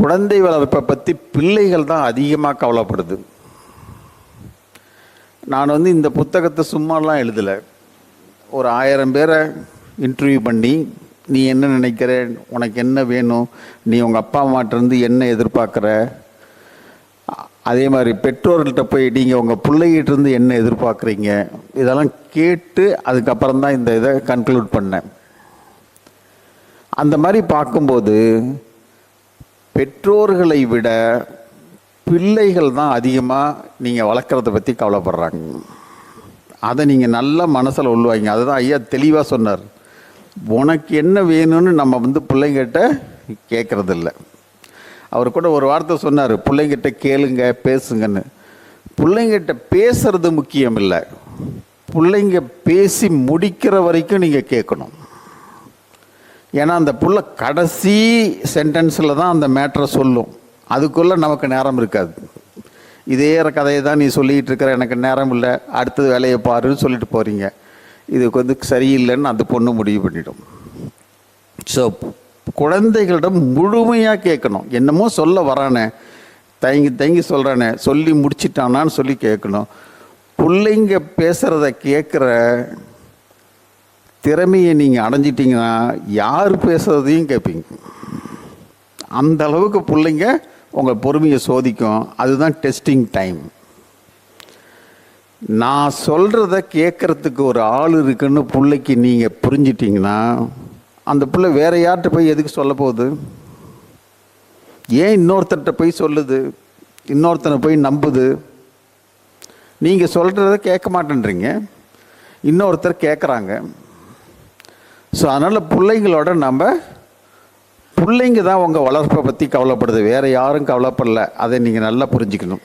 குழந்தை வளர்ப்பை பற்றி பிள்ளைகள் தான் அதிகமாக கவலைப்படுது. நான் வந்து இந்த புத்தகத்தை சும்மாலாம் எழுதலை. ஒரு ஆயிரம் பேரை இன்டர்வியூ பண்ணி நீ என்ன நினைக்கிற? உனக்கு என்ன வேணும்? நீ உங்கள் அப்பா அம்மாட்டிருந்து என்ன எதிர்பார்க்குற? அதே மாதிரி பெற்றோர்கள்ட்ட போய் நீங்கள் உங்கள் பிள்ளைகிட்டிருந்து என்ன எதிர்பார்க்குறீங்க? இதெல்லாம் கேட்டு அதுக்கப்புறம் தான் இந்த இதை கன்க்ளூட் பண்ணேன். அந்த மாதிரி பார்க்கும்போது பெற்றோர்களை விட பிள்ளைகள் தான் அதிகமாக நீங்கள் வளர்க்குறத பற்றி கவலைப்படுறாங்க. அதை நீங்கள் நல்லா மனசில் உள்வாங்க. அதுதான் ஐயா தெளிவாக சொன்னார். உனக்கு என்ன வேணும்னு நம்ம வந்து பிள்ளைங்கிட்ட கேட்குறதில்ல அவர் கூட ஒரு வார்த்தை சொன்னார் பிள்ளைங்கிட்ட கேளுங்க பேசுங்கன்னு. பிள்ளைங்கிட்ட பேசுறது முக்கியம் இல்லை பிள்ளைங்க பேசி முடிக்கிற வரைக்கும் நீங்கள் கேட்கணும். ஏன்னா அந்த புள்ள கடைசி சென்டென்ஸில் தான் அந்த மேட்ரை சொல்லும். அதுக்குள்ளே நமக்கு நேரம் இருக்காது. இதே கதையை தான் நீ சொல்லிகிட்டு இருக்கிற எனக்கு நேரம் இல்லை. அடுத்தது வேலையை பாருன்னு சொல்லிட்டு போகிறீங்க இதுக்கு வந்து சரியில்லைன்னு அந்த பொண்ணு முடிவு பண்ணிடும். ஸோ குழந்தைகளிடம் முழுமையாக கேட்கணும். என்னமோ சொல்ல வரானே. தயங்கி தயங்கி சொல்கிறானே சொல்லி முடிச்சிட்டானான்னு சொல்லி கேட்கணும். பிள்ளைங்க பேசுகிறத கேட்குற திறமையை நீங்கள் அடைஞ்சிட்டிங்கன்னா யார் பேசுகிறதையும் கேட்பீங்க அந்த அளவுக்கு பிள்ளைங்க உங்கள் பொறுமையை சோதிக்கும். அதுதான் டெஸ்டிங் டைம் நான் சொல்கிறத கேட்குறதுக்கு ஒரு ஆள் இருக்குன்னு பிள்ளைக்கு நீங்கள் புரிஞ்சிட்டிங்கன்னா அந்த பிள்ளை வேற யார்கிட்ட போய் எதுக்கு சொல்ல போகுது? ஏன் இன்னொருத்தர்கிட்ட போய் சொல்லுது? இன்னொருத்தனை போய் நம்புது? நீங்கள் சொல்கிறத கேட்க மாட்டேன்றீங்க. இன்னொருத்தர் கேட்குறாங்க ஸோ அதனால் பிள்ளைங்களோட நம்ம பிள்ளைங்க தான் உங்கள் வளர்ப்பை பற்றி கவலைப்படுது. வேறு யாரும் கவலைப்படல. அதை நீங்கள் நல்லா புரிஞ்சுக்கணும்.